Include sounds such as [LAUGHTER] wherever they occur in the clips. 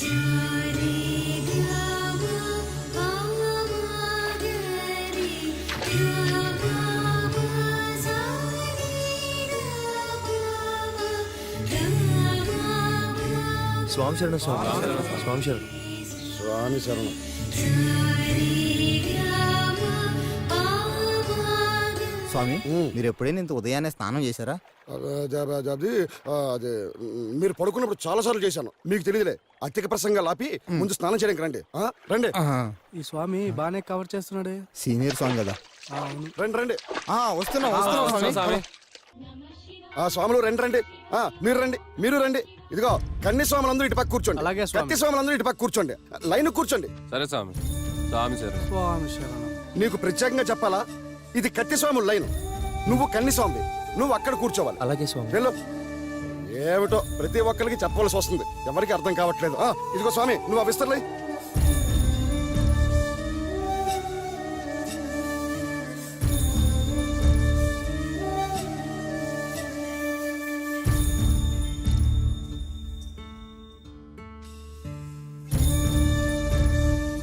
స్వామి శరణం స్వామి స్వామి శరణం. స్వామి శరణం. స్వామి మీరు ఎప్పుడైనా ఇంత ఉదయాన్నే స్నానం చేశారా? అదే, మీరు పడుకున్నప్పుడు చాలా సార్లు చేశాను. మీకు తెలియదులే. అత్యక ప్రసంగా లాపి ముందు స్నానం చేయడానికి రండి. ఆ, రండి. ఈ స్వామి బాగానే కవర్ చేస్తున్నాడే. సీనియర్ స్వామి కదా. రండి రండి. ఆ, వస్తున్నాం వస్తున్నాం స్వామి. ఆ స్వాములు రండి రండి. ఆ, మీరు రండి మీరు రండి. ఇదిగో కన్ని స్వాములందరూ ఇటు పక్క కూర్చోండి. అలాగే స్వామి. కత్తి స్వాములందరూ ఇటు పక్క కూర్చోండి. లైన్ కూర్చోండి. సరే స్వామి. స్వామి సరే స్వామి శరణం. నీకు ప్రత్యేకంగా చెప్పాలా? ఇది కత్తి స్వాముల లైన్. నువ్వు కన్ని స్వామి నువ్వు అక్కడ కూర్చోవాలి. అలాగే స్వామి. వెళ్ళు. ఏమిటో ప్రతి ఒక్కరికి చెప్పవలసి వస్తుంది. ఎవరికి అర్థం కావట్లేదు. ఆ, ఇదిగో స్వామి నువ్వు ఆ విస్తరలే.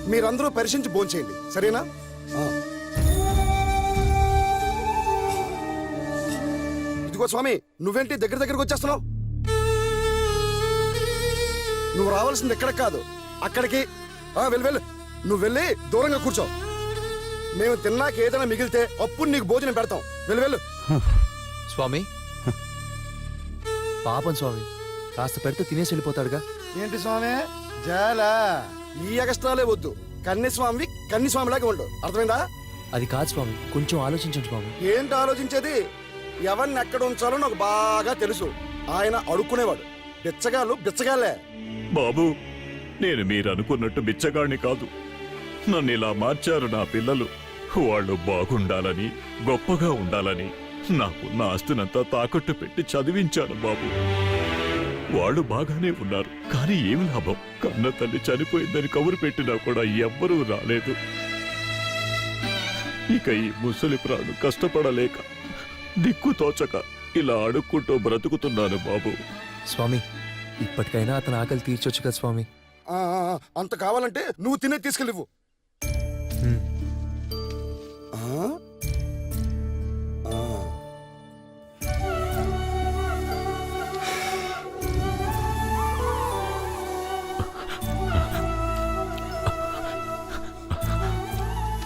మీరందరూ పరిశీలించి భోంచేయండి. సరేనా? స్వామి నువ్వేంటి దగ్గర దగ్గరకు వచ్చేస్తున్నావు? నువ్వు రావాల్సింది ఎక్కడ కాదు అక్కడికి. వెళ్ళు వెళ్ళు. నువ్వు వెళ్ళి దూరంగా కూర్చో. మేము తిన్నాక ఏదైనా మిగిలితే అప్పుడు నీకు భోజనం పెడతాం. వెళ్ళు వెళ్ళు. స్వామి పాపం స్వామి. కాస్త పెడితే తినేసి వెళ్ళిపోతాడుగా. ఏంటి స్వామి? జాలా. ఈ అగస్ట్రాలే వద్దు. కన్ని స్వామి కన్ని స్వామిలాగా ఉండు. అర్థమైందా? అది కాదు స్వామి. కొంచెం ఆలోచించండి స్వామి. ఏంటి ఆలోచించేది? ఎవరిని ఎక్కడ ఉంచాలో నాకు బాగా తెలుసు. ఆయన అడుక్కునేవాడు. బిచ్చగాళ్ళు బిచ్చగాళ్ళే. బాబు నేను మీరు అనుకున్నట్టు బిచ్చగాణ్ణి కాదు. నన్ను ఇలా మార్చారు నా పిల్లలు. వాళ్ళు బాగుండాలని గొప్పగా ఉండాలని నాకున్న ఆస్తినంతా తాకట్టు పెట్టి చదివించాను బాబు. వాళ్ళు బాగానే ఉన్నారు కానీ ఏమి లాభం? కన్న తల్లి చనిపోయిందని కబురు పెట్టినా కూడా ఎవ్వరూ రాలేదు. ఇక ఈ ముసలి ప్రాణు కష్టపడలేక దిక్కు తోచక ఇలా అడుక్కుంటూ బ్రతుకుతున్నాను బాబు స్వామి ఇప్పటికైనా అతని ఆకలి తీర్చొచ్చు కదా స్వామి ఆ, ఆ, ఆ, అంత కావాలంటే నువ్వు తినే తీసుకెళ్ళివు హ్మ్. ఆ? ఆ.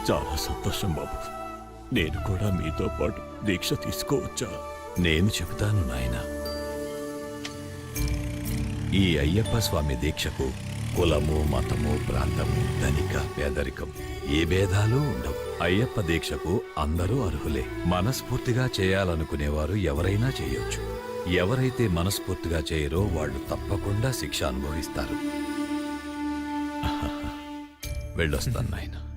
చాలా సంతోషం బాబు నేను కూడా మీతో పాటు దీక్ష తీసుకోవచ్చా? నేను చెబుతాను నాయన. ఈ అయ్యప్ప స్వామి దీక్షకు కులము మతము ప్రాంతము ధనిక పేదరికం ఏ భేదాలు ఉండవు. అయ్యప్ప దీక్షకు అందరూ అర్హులే. మనస్ఫూర్తిగా చేయాలనుకునేవారు ఎవరైనా చేయొచ్చు. ఎవరైతే మనస్ఫూర్తిగా చేయరో వాళ్ళు తప్పకుండా శిక్ష అనుభవిస్తారు. [LAUGHS] వెళ్ళొస్తాను నాయనా.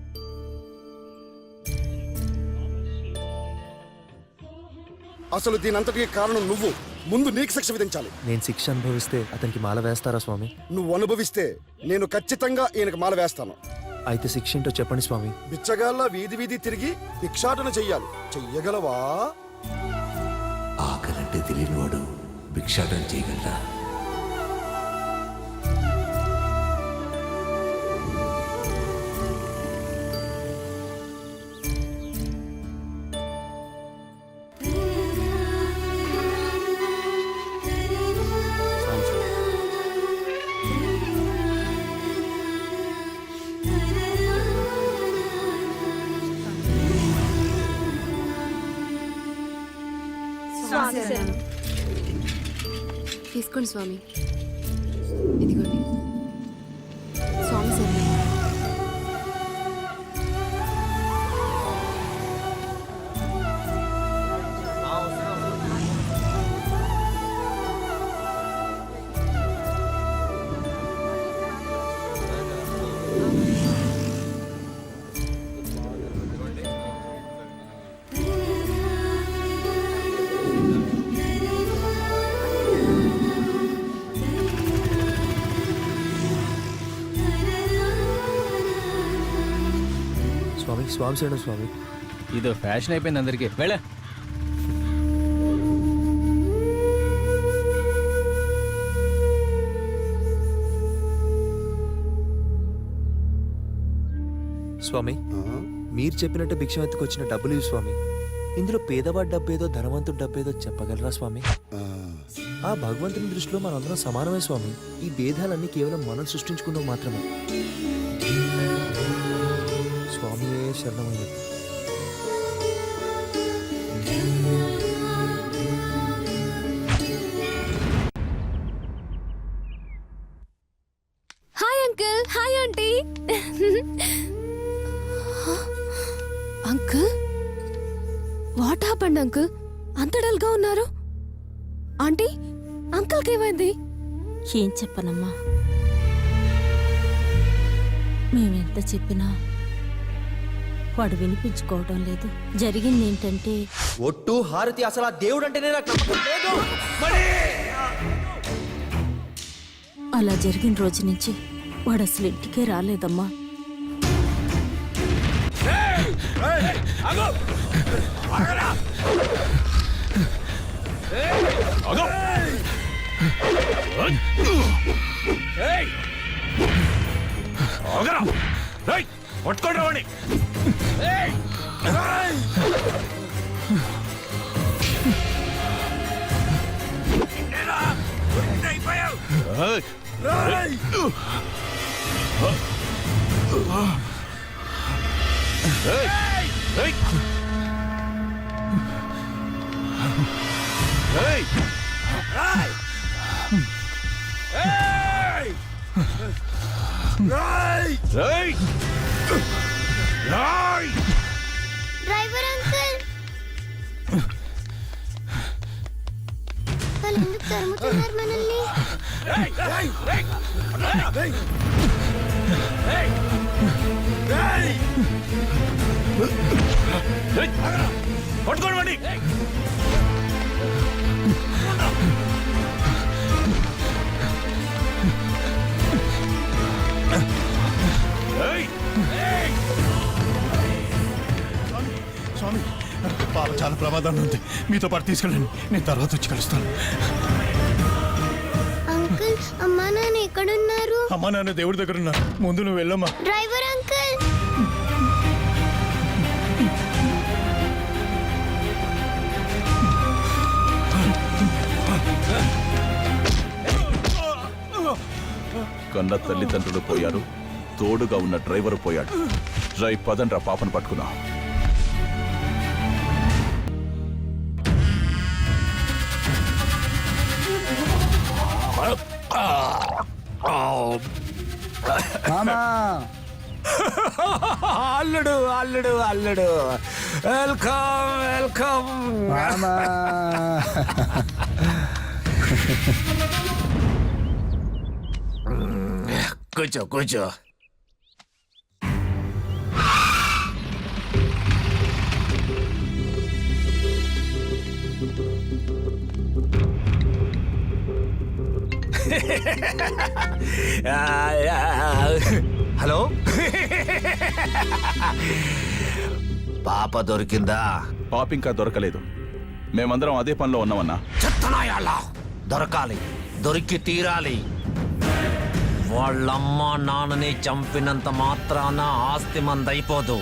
అసలు దీనంతటికి కారణం నువ్వు. ముందు నీకు శిక్ష విధించాలి. నేను శిక్ష అనుభవిస్తే అతనికి మాల వేస్తారా స్వామి? నువ్వు అనుభవిస్తే నేను ఖచ్చితంగా ఈయనకు మాల వేస్తాను. అయితే శిక్ష ఏంటో చెప్పండి స్వామి. బిచ్చగాళ్ళ వీధి వీధి తిరిగి భిక్షాటన చెయ్యాలి. చెయ్యగలవా? ఆకలంటే తెలియనివాడు భిక్షాటన చేయగలరా? తీసుకోండి స్వామి. స్వామి సైడ్ స్వామి. ఇదో ఫ్యాషన్ అయిపోయింది అందరికీ. వెళ్ళ. స్వామి మీరు చెప్పినట్టు భిక్ష ఎత్తుకొచ్చిన డబ్బులు స్వామి. ఇందులో పేదవాడి డబ్బేదో ధనవంతుడు డబ్బేదో చెప్పగలరా స్వామి? ఆ భగవంతుని దృష్టిలో మనందరం సమానమే స్వామి. ఈ భేదాలన్నీ కేవలం మనం సృష్టించుకున్నాం మాత్రమే. స్వామి శరణమయ్య hi uncle hi aunty uncle what happened uncle అంత డల్గా ఉన్నారు? ఆంటీ అంకుల్కి ఏమైంది? ఏం చెప్పనమ్మా? మేమెంత చెప్పినా వాడు వినిపించుకోవడం లేదు. జరిగింది ఏంటంటే ఒట్టు హారతి అసలు ఆ దేవుడు అంటేనే నాకు నమ్మకం లేదు. అలా జరిగిన రోజు నుంచి వాడు అసలు ఇంటికే రాలేదమ్మా. పట్టుకోండి రావండి డ్రైవర్ అంకుల్ వాళ్ళు ఎందుకు తరుముతున్నారు మనల్ని పట్టుకోండి పాప చాలా ప్రమాదంలో ఉంది. మీతో పాటు తీసుకెళ్ళండి. నేను తర్వాత వచ్చి కలుస్తాను. అంకుల్ అమ్మా నాన్న ఎక్కడున్నారు? అమ్మా నాన్న దేవుడి దగ్గర ఉన్నారు. ముందు నువ్వు వెళ్ళమ్మా. Driver uncle! కన్న తల్లిదండ్రులు పోయారు. తోడుగా ఉన్న డ్రైవర్ పోయాడు. డ్రై పదండ్రా పాపను పట్టుకున్నా అల్లుడు అల్లుడు అల్లుడు. Welcome welcome. కూర్చో కూర్చో. హలో? పాప దొరికిందా? పాప ఇంకా దొరకలేదు. మేమందరం అదే పనిలో ఉన్నామన్నా. దొరకాలి. దొరికి తీరాలి. వాళ్ళమ్మ నాన్నని చంపినంత మాత్రాన ఆస్తి మందైపోదు.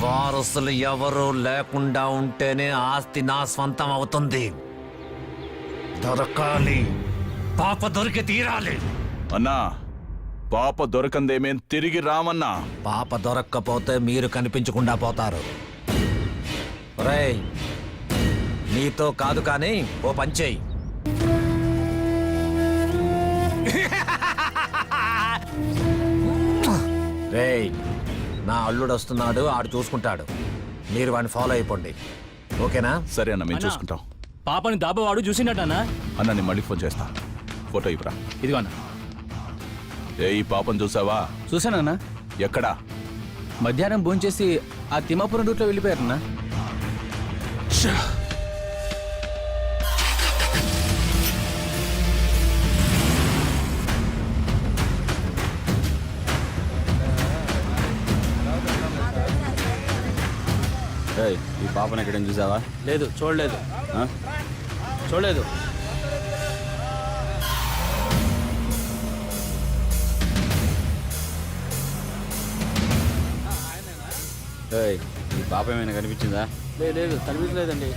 వారసులు ఎవరు లేకుండా ఉంటేనే ఆస్తి నా స్వంతం అవుతుంది. దొరకాలి. పాప దొరికి తీరాలి. అన్నా పాప దొరకందేమేం తిరిగి రామన్నా. పాప దొరక్కపోతే మీరు కనిపించకుండా పోతారు. రేయ్ నీతో కాదు కానీ ఓ పంచేయి రేయ్ నా అల్లుడు వస్తున్నాడు ఆడు చూసుకుంటాడు. మీరు వాడిని ఫాలో అయిపోండి. ఓకేనా? సరే అన్న మేము చూసుకుంటాం. పాపని దాబవాడు చూసినట్టన్నా అన్న నేను మళ్ళీ ఫోన్ చేస్తా. ఫోటో ఇవ్వరా? ఇదిగో అన్న ఏ ఈ పాపను చూసావా? చూసానన్నా ఎక్కడా? మధ్యాహ్నం భోంచేసి ఆ తిమ్మాపురం రూట్లో వెళ్ళిపోయారన్నా. ఈ పాపను ఎక్కడ చూసావా? లేదు చూడలేదు. చూడలేదు. ఈ పాప ఏమైనా కనిపించిందా? లేదు కనిపించలేదండి.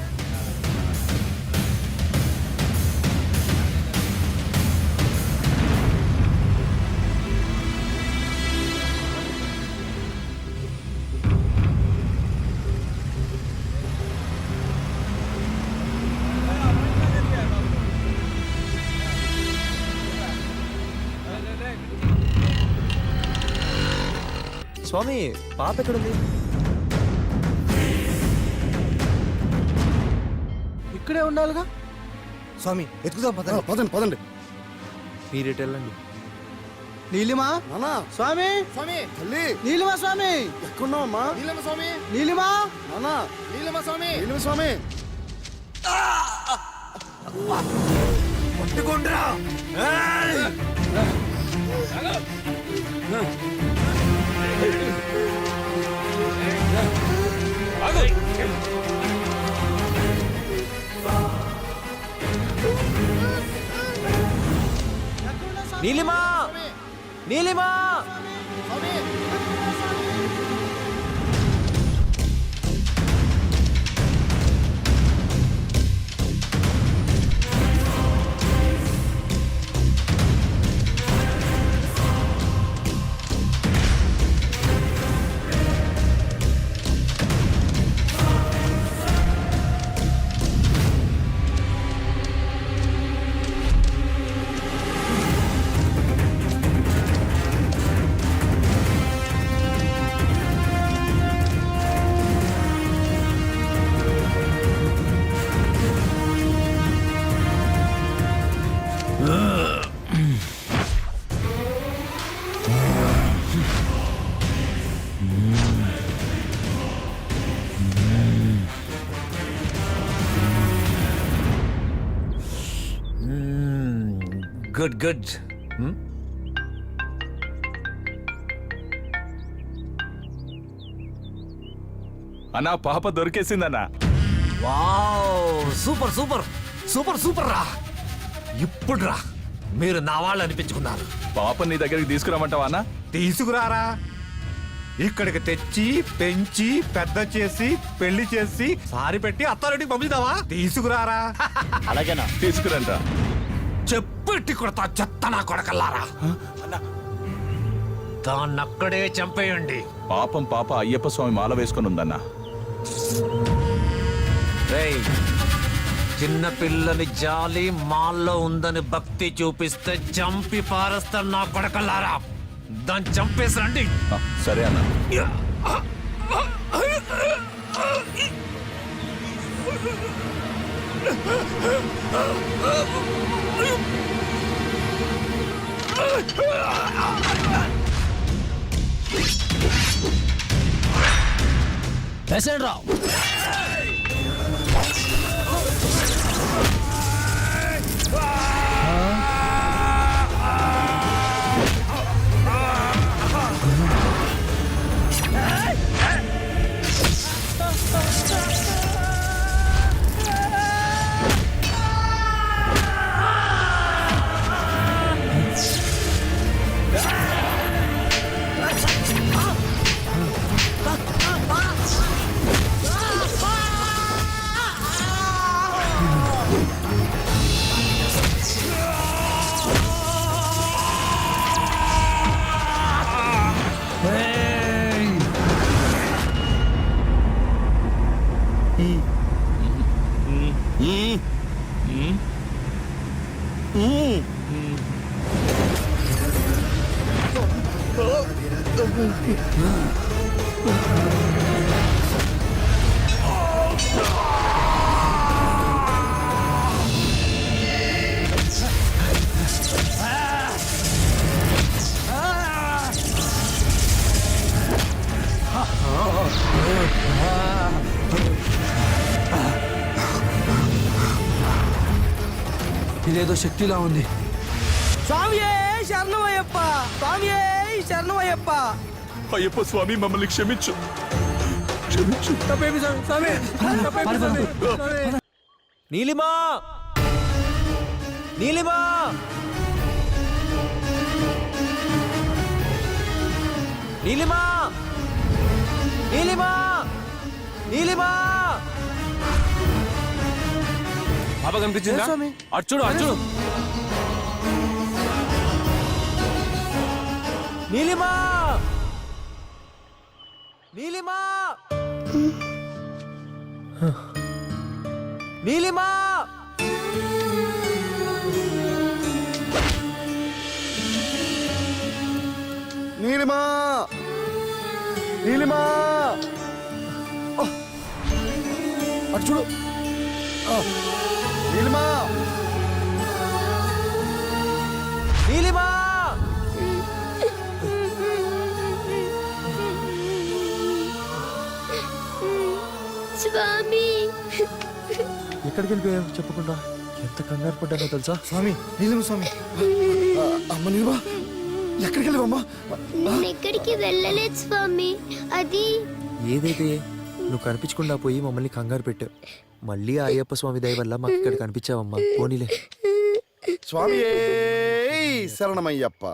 స్వామి పాప ఎక్కడుంది? ఇక్కడే ఉండాలిగా? స్వామి ఎత్తుకుదాం పదండి. పదండి మీరు ఎటు వెళ్ళండి. నీలిమా? నానా? స్వామి? స్వామి! తల్లి! నీలిమా స్వామి! ఎక్కడున్నావమ్మా? నీలమ్మ స్వామి! నీలిమా? నానా? నీలమ్మ స్వామి! నీలమ్మ స్వామి! Neelima Neelima good good. అన్నా పాప దొరికేసిందన్నా. Wow super super. Super super రా. ఇప్పుడు రా. మీరు నా వాళ్ళు అనిపించుకున్నారు. పాప నీ దగ్గరికి తీసుకురామంటావా అన్నా? తీసుకురారా? ఇక్కడికి తెచ్చి పెంచి పెద్ద చేసి పెళ్ళి చేసి సారి పెట్టి అత్తారింటికి పంపిస్తావా తీసుకురారా? [LAUGHS] అలాగేనా? తీసుకురంట. చెప్పెట్టి కొడతా చెత్త నా కొడకల్లారా? దాన్నక్కడే చంపేయండి. పాపం పాప అయ్యప్ప స్వామి మాల వేసుకొని ఉందన్నా. రేయ్ చిన్న పిల్లని జాలి మాల్లో ఉందని భక్తి చూపిస్తే చంపి పారేస్తాను నా కొడకల్లారా? దాన్ని చంపేసి రండి. ఆ, సరే అన్నా రావు ఇదేదో శక్తిలా ఉంది. స్వామియే శరణమయ్యప్ప. స్వామియే. శరణమయ్యప్ప. అయ్యప్ప స్వామి మమ్మల్ని క్షమించు. క్షమించు. తప్పేమి స్వామి స్వామి తప్పేమి స్వామి స్వామి నీలిమా! నీలిమా! నీలిమా! నీలిమా! నీలిమా! పాప కనిపించిందా? స్వామి. అటు చూడు అటు చూడు నీలిమా నీలిమా నీలిమా నీలిమా నీలిమా ఆ! అటు చూడు ఆ! నీలిమా నీలిమా స్వామి. ఎక్కడికి వెళ్ళిపోయావు చెప్పకుండా? ఎంత కంగారు పడ్డానో తెలుసా? స్వామి నీలిమ స్వామి. ఆ, అమ్మ నీలిమా ఎక్కడికి వెళ్ళావమ్మా నేను ఎక్కడికి వెళ్ళలేదు స్వామి. అది ఏదైతే నువ్వు కనిపించకుండా పోయి మమ్మల్ని కంగారు పెట్టావు మళ్ళీ ఆ అయ్యప్ప స్వామి దయ వల్ల మాకు ఇక్కడ కనిపించావమ్మా. పోనీలే. స్వామి శరణమయ్యప్ప.